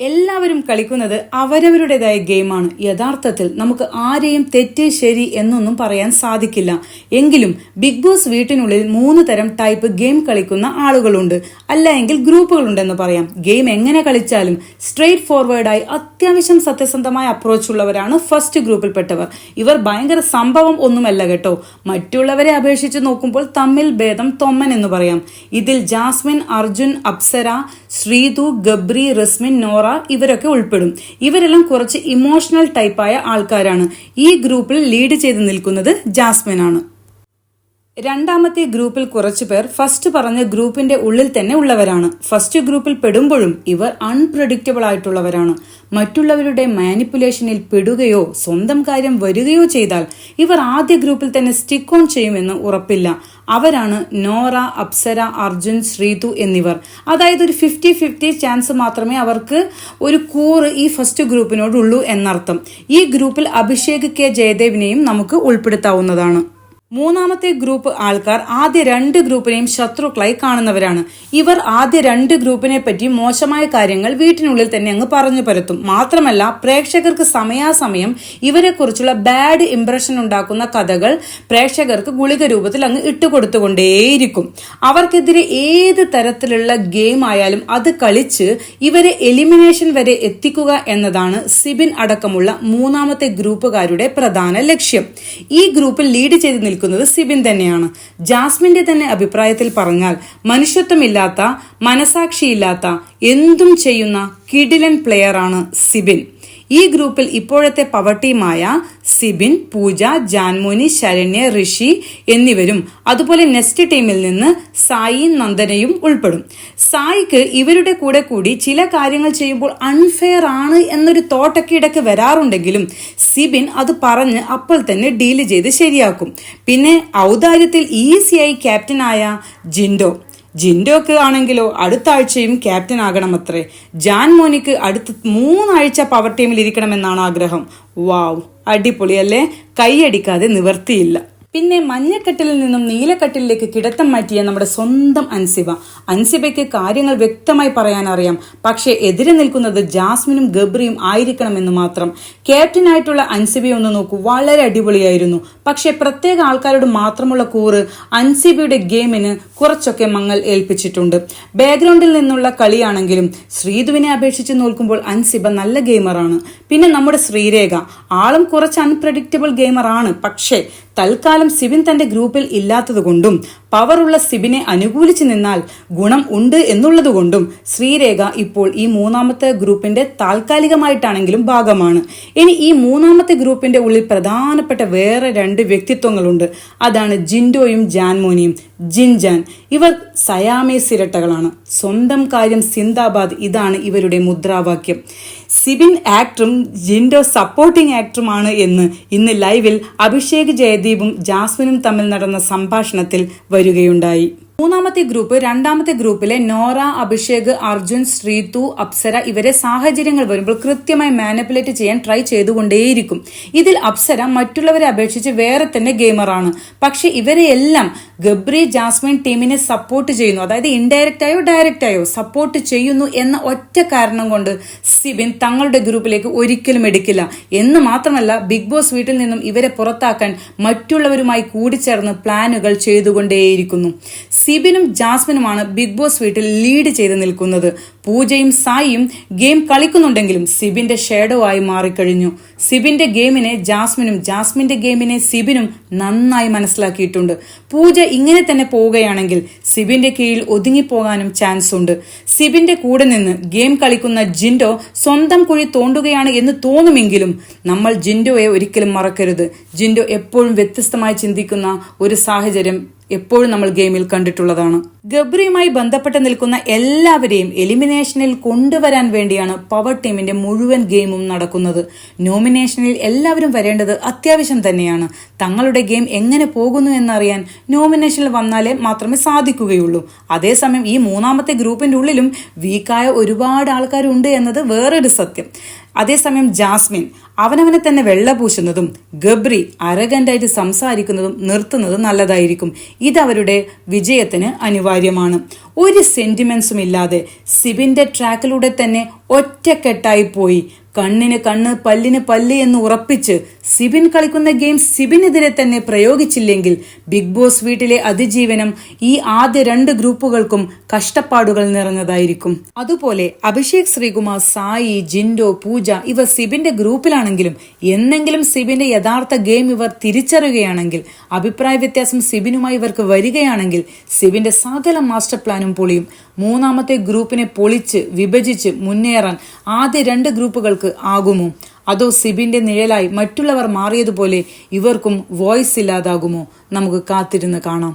എല്ലാവരും കളിക്കുന്നത് അവരവരുടേതായ ഗെയിമാണ്. യഥാർത്ഥത്തിൽ നമുക്ക് ആരെയും തെറ്റ് ശരി എന്നൊന്നും പറയാൻ സാധിക്കില്ല. എങ്കിലും ബിഗ് ബോസ് വീട്ടിനുള്ളിൽ മൂന്ന് തരം ടൈപ്പ് ഗെയിം കളിക്കുന്ന ആളുകളുണ്ട്. അല്ല എങ്കിൽ ഗ്രൂപ്പുകളുണ്ടെന്ന് പറയാം. ഗെയിം എങ്ങനെ കളിച്ചാലും സ്ട്രെയിറ്റ് ഫോർവേഡായി അത്യാവശ്യം സത്യസന്ധമായ അപ്രോച്ച് ഉള്ളവരാണ് ഫസ്റ്റ് ഗ്രൂപ്പിൽപ്പെട്ടവർ. ഇവർ ഭയങ്കര സംഭവം ഒന്നുമല്ല കേട്ടോ. മറ്റുള്ളവരെ അപേക്ഷിച്ച് നോക്കുമ്പോൾ തമ്മിൽ ഭേദം തൊമ്മൻ എന്ന് പറയാം. ഇതിൽ ജാസ്മിൻ അർജുൻ അപ്സര ശ്രീതു ഗബ്രി റസ്മിൻ നോറ ഇവരൊക്കെ ഉൾപ്പെടും. ഇവരെല്ലാം കുറച്ച് ഇമോഷണൽ ടൈപ്പായ ആൾക്കാരാണ്. ഈ ഗ്രൂപ്പിൽ ലീഡ് ചെയ്ത് നിൽക്കുന്നത് ജാസ്മിൻ ആണ് രണ്ടാമത്തെ ഗ്രൂപ്പിൽ കുറച്ചുപേർ ഫസ്റ്റ് പറഞ്ഞ ഗ്രൂപ്പിന്റെ ഉള്ളിൽ തന്നെ ഉള്ളവരാണ്. ഫസ്റ്റ് ഗ്രൂപ്പിൽ പെടുമ്പോഴും ഇവർ അൺപ്രഡിക്റ്റബിൾ ആയിട്ടുള്ളവരാണ്. മറ്റുള്ളവരുടെ മാനിപ്പുലേഷനിൽ പെടുകയോ സ്വന്തം കാര്യം വരികയോ ചെയ്താൽ ഇവർ ആദ്യ ഗ്രൂപ്പിൽ തന്നെ സ്റ്റിക്ക് ഓൺ ചെയ്യുമെന്ന് ഉറപ്പില്ല. അവരാണ് നോറ അപ്സര അർജുൻ ശ്രീതു എന്നിവർ. അതായത് ഒരു ഫിഫ്റ്റി ഫിഫ്റ്റി ചാൻസ് മാത്രമേ അവർക്ക് ഒരു കൂറ് ഈ ഫസ്റ്റ് ഗ്രൂപ്പിനോടുള്ളൂ എന്നർത്ഥം. ഈ ഗ്രൂപ്പിൽ അഭിഷേക് കെ ജയദേവിനെയും നമുക്ക് ഉൾപ്പെടുത്താവുന്നതാണ്. മൂന്നാമത്തെ ഗ്രൂപ്പ് ആൾക്കാർ ആദ്യ രണ്ട് ഗ്രൂപ്പിനെയും ശത്രുക്കളായി കാണുന്നവരാണ്. ഇവർ ആദ്യ രണ്ട് ഗ്രൂപ്പിനെ പറ്റി മോശമായ കാര്യങ്ങൾ വീട്ടിനുള്ളിൽ തന്നെ അങ്ങ് പറഞ്ഞു പരത്തും. മാത്രമല്ല പ്രേക്ഷകർക്ക് സമയാസമയം ഇവരെക്കുറിച്ചുള്ള ബാഡ് ഇംപ്രഷൻ ഉണ്ടാക്കുന്ന കഥകൾ പ്രേക്ഷകർക്ക് ഗുളിക രൂപത്തിൽ അങ്ങ് ഇട്ടുകൊടുത്തുകൊണ്ടേയിരിക്കും അവർക്കെതിരെ ഏത് തരത്തിലുള്ള ഗെയിം ആയാലും അത് കളിച്ച് ഇവരെ എലിമിനേഷൻ വരെ എത്തിക്കുക എന്നതാണ് സിബിൻ അടക്കമുള്ള മൂന്നാമത്തെ ഗ്രൂപ്പുകാരുടെ പ്രധാന ലക്ഷ്യം. ഈ ഗ്രൂപ്പിൽ ലീഡ് ചെയ്ത് നിൽക്കുന്നത് സിബിൻ തന്നെയാണ്. ജാസ്മിന്റെ തന്നെ അഭിപ്രായത്തിൽ പറഞ്ഞാൽ മനുഷ്യത്വമില്ലാത്ത മനസാക്ഷിയില്ലാത്ത എന്തും ചെയ്യുന്ന കിടിലൻ പ്ലെയറാണ് സിബിൻ. ഈ ഗ്രൂപ്പിൽ ഇപ്പോഴത്തെ പവർ ടീമായ സിബിൻ പൂജ ജാൻമോനി ശരണ്യ ഋഷി എന്നിവരും അതുപോലെ നെസ്റ്റ് ടീമിൽ നിന്ന് സായി നന്ദനയും ഉൾപ്പെടും. സായിക്ക് ഇവരുടെ കൂടെ കൂടി ചില കാര്യങ്ങൾ ചെയ്യുമ്പോൾ അൺഫെയർ ആണ് എന്നൊരു തോട്ടൊക്കെ ഇടയ്ക്ക് വരാറുണ്ടെങ്കിലും സിബിൻ അത് പറഞ്ഞ് അപ്പോൾ തന്നെ ഡീൽ ചെയ്ത് ശരിയാക്കും. പിന്നെ ഔദാര്യത്തിൽ ഈസിയായി ക്യാപ്റ്റനായ ജിൻഡോ. ജിൻഡോക്ക് ആണെങ്കിലോ അടുത്ത ആഴ്ചയും ക്യാപ്റ്റൻ ആകണം അത്രേ ജാൻ മോനിക്ക് അടുത്ത മൂന്നാഴ്ച പവർ ടീമിൽ ഇരിക്കണമെന്നാണ് ആഗ്രഹം. വാവ് അടിപൊളിയല്ലേ? കൈയടിക്കാതെ നിവർത്തിയില്ല. പിന്നെ മഞ്ഞക്കെട്ടിൽ നിന്നും നീലക്കെട്ടിലേക്ക് കിടത്തം മാറ്റിയ നമ്മുടെ സ്വന്തം അൻസിബ. അൻസിബയ്ക്ക് കാര്യങ്ങൾ വ്യക്തമായി പറയാൻ അറിയാം. പക്ഷേ എതിരെ നിൽക്കുന്നത് ജാസ്മിനും ഗബ്രിയും ആയിരിക്കണമെന്ന് മാത്രം. ക്യാപ്റ്റനായിട്ടുള്ള അൻസിബയെ ഒന്ന് നോക്കൂ വളരെ അടിപൊളിയായിരുന്നു. പക്ഷേ പ്രത്യേക ആൾക്കാരോട് മാത്രമുള്ള കൂറ് അൻസിബയുടെ ഗെയിമിന് കുറച്ചൊക്കെ മങ്ങൽ ഏൽപ്പിച്ചിട്ടുണ്ട്. ബാക്ക്ഗ്രൗണ്ടിൽ നിന്നുള്ള കളിയാണെങ്കിലും ശ്രീധുവിനെ അപേക്ഷിച്ച് നോക്കുമ്പോൾ അൻസിബ നല്ല ഗെയിമറാണ്. പിന്നെ നമ്മുടെ ശ്രീരേഖ ആളും കുറച്ച് അൺപ്രഡിക്റ്റബിൾ ഗെയിമറാണ്. പക്ഷേ തൽക്കാലം സിബിൻ തന്റെ ഗ്രൂപ്പിൽ ഇല്ലാത്തതുകൊണ്ടും പവറുള്ള സിബിനെ അനുകൂലിച്ചു നിന്നാൽ ഗുണം ഉണ്ട് എന്നുള്ളതുകൊണ്ടും ശ്രീരേഖ ഇപ്പോൾ ഈ മൂന്നാമത്തെ ഗ്രൂപ്പിന്റെ താൽക്കാലികമായിട്ടാണെങ്കിലും ഭാഗമാണ്. ഇനി ഈ മൂന്നാമത്തെ ഗ്രൂപ്പിന്റെ ഉള്ളിൽ പ്രധാനപ്പെട്ട വേറെ രണ്ട് വ്യക്തിത്വങ്ങളുണ്ട്. അതാണ് ജിൻഡോയും ജാൻമോനിയും. ജിൻജാൻ ഇവർ സയാമേസ് ഇരട്ടകളാണ്. സ്വന്തം കാര്യം സിന്ദാബാദ് ഇതാണ് ഇവരുടെ മുദ്രാവാക്യം. സിബിൻ ആക്ടറും ജിൻഡോ സപ്പോർട്ടിംഗ് ആക്ടറുമാണ് എന്ന് ഇന്ന് ലൈവിൽ അഭിഷേക് ജയദീപും ജാസ്മിനും തമ്മിൽ നടന്ന സംഭാഷണത്തിൽ വരികയുണ്ടായി മൂന്നാമത്തെ ഗ്രൂപ്പ് രണ്ടാമത്തെ ഗ്രൂപ്പിലെ നോറ അഭിഷേക് അർജുൻ ശ്രീതു അപ്സര ഇവരെ സാഹചര്യങ്ങൾ വരുമ്പോൾ കൃത്യമായി മാനിപ്പുലേറ്റ് ചെയ്യാൻ ട്രൈ ചെയ്തുകൊണ്ടേയിരിക്കും. ഇതിൽ അപ്സര മറ്റുള്ളവരെ അപേക്ഷിച്ച് വേറെ തന്നെ ഗെയിമറാണ്. പക്ഷെ ഇവരെയെല്ലാം ഗബ്രി ജാസ്മിൻ ടീമിനെ സപ്പോർട്ട് ചെയ്യുന്നു. അതായത് ഇൻഡയറക്റ്റ് ആയോ ഡയറക്റ്റ് ആയോ സപ്പോർട്ട് ചെയ്യുന്നു എന്ന ഒറ്റ കാരണം കൊണ്ട് സിബിൻ തങ്ങളുടെ ഗ്രൂപ്പിലേക്ക് ഒരിക്കലും എടുക്കില്ല. എന്ന് മാത്രമല്ല ബിഗ് ബോസ് വീട്ടിൽ നിന്നും ഇവരെ പുറത്താക്കാൻ മറ്റുള്ളവരുമായി കൂടിച്ചേർന്ന് പ്ലാനുകൾ ചെയ്തുകൊണ്ടേയിരിക്കുന്നു. സിബിനും ജാസ്മിനുമാണ് ബിഗ് ബോസ് വീട്ടിൽ ലീഡ് ചെയ്ത് നിൽക്കുന്നത്. പൂജയും സായിയും ഗെയിം കളിക്കുന്നുണ്ടെങ്കിലും സിബിന്റെ ഷേഡോ ആയി മാറിക്കഴിഞ്ഞു. സിബിന്റെ ഗെയിമിനെ ജാസ്മിനും ജാസ്മിന്റെ ഗെയിമിനെ സിബിനും നന്നായി മനസ്സിലാക്കിയിട്ടുണ്ട്. പൂജ ഇങ്ങനെ തന്നെ പോവുകയാണെങ്കിൽ സിബിന്റെ കീഴിൽ ഒതുങ്ങിപ്പോകാനും ചാൻസ് ഉണ്ട്. സിബിന്റെ കൂടെ നിന്ന് ഗെയിം കളിക്കുന്ന ജിൻഡോ സ്വന്തം കുഴി തോണ്ടുകയാണ് എന്ന് തോന്നുമെങ്കിലും നമ്മൾ ജിൻഡോയെ ഒരിക്കലും മറക്കരുത്. ജിൻഡോ എപ്പോഴും വ്യത്യസ്തമായി ചിന്തിക്കുന്ന ഒരു സാഹചര്യം എപ്പോഴും നമ്മൾ ഗെയിമിൽ കണ്ടിട്ടുള്ളതാണ്. ഗബ്രിയുമായി ബന്ധപ്പെട്ട് നിൽക്കുന്ന എല്ലാവരെയും എലിമിനേഷനിൽ കൊണ്ടുവരാൻ വേണ്ടിയാണ് പവർ ടീമിന്റെ മുഴുവൻ ഗെയിമും നടക്കുന്നത്. നോമിനേഷനിൽ എല്ലാവരും വരേണ്ടത് അത്യാവശ്യം തന്നെയാണ്. തങ്ങളുടെ ഗെയിം എങ്ങനെ പോകുന്നു എന്നറിയാൻ നോമിനേഷനിൽ വന്നാലേ മാത്രമേ സാധിക്കുകയുള്ളൂ. അതേസമയം ഈ മൂന്നാമത്തെ ഗ്രൂപ്പിന്റെ ഉള്ളിലും വീക്കായ ഒരുപാട് ആൾക്കാരുണ്ട് എന്നത് വേറൊരു സത്യം. അതേസമയം ജാസ്മിൻ അവനവനെ തന്നെ വെള്ള പൂശുന്നതും ഗബ്രി അരഗന്റായിട്ട് സംസാരിക്കുന്നതും നിർത്തുന്നതും നല്ലതായിരിക്കും. ഇതവരുടെ വിജയത്തിന് അനിവാര്യമാണ്. ഒരു സെന്റിമെന്റ്സും ഇല്ലാതെ സിബിന്റെ ട്രാക്കിലൂടെ തന്നെ ഒറ്റക്കെട്ടായി പോയി. കണ്ണിന് കണ്ണ് പല്ലിന് പല്ല് എന്ന് ഉറപ്പിച്ച് സിബിൻ കളിക്കുന്ന ഗെയിം സിബിനെതിരെ തന്നെ പ്രയോഗിച്ചില്ലെങ്കിൽ ബിഗ് ബോസ് വീട്ടിലെ അതിജീവനം ഈ ആദ്യ രണ്ട് ഗ്രൂപ്പുകൾക്കും കഷ്ടപ്പാടുകൾ നിറഞ്ഞതായിരിക്കും. അതുപോലെ അഭിഷേക് ശ്രീകുമാർ സായി ജിൻഡോ പൂജ ഇവർ സിബിന്റെ ഗ്രൂപ്പിലാണെങ്കിലും എന്നെങ്കിലും സിബിന്റെ യഥാർത്ഥ ഗെയിം ഇവർ തിരിച്ചറിയുകയാണെങ്കിൽ അഭിപ്രായ വ്യത്യാസം സിബിനുമായി ഇവർക്ക് വരികയാണെങ്കിൽ സിബിന്റെ സകല മാസ്റ്റർ പ്ലാനും പൊളിയും. മൂന്നാമത്തെ ഗ്രൂപ്പിനെ പൊളിച്ച് വിഭജിച്ച് മുന്നേറാൻ ആദ്യ രണ്ട് ഗ്രൂപ്പുകൾക്ക് ആകുമോ? അതോ സിബിന്റെ നിഴലായി മറ്റുള്ളവർ മാറിയതുപോലെ ഇവർക്കും വോയിസ് ഇല്ലാതാകുമോ? നമുക്ക് കാത്തിരുന്ന് കാണാം.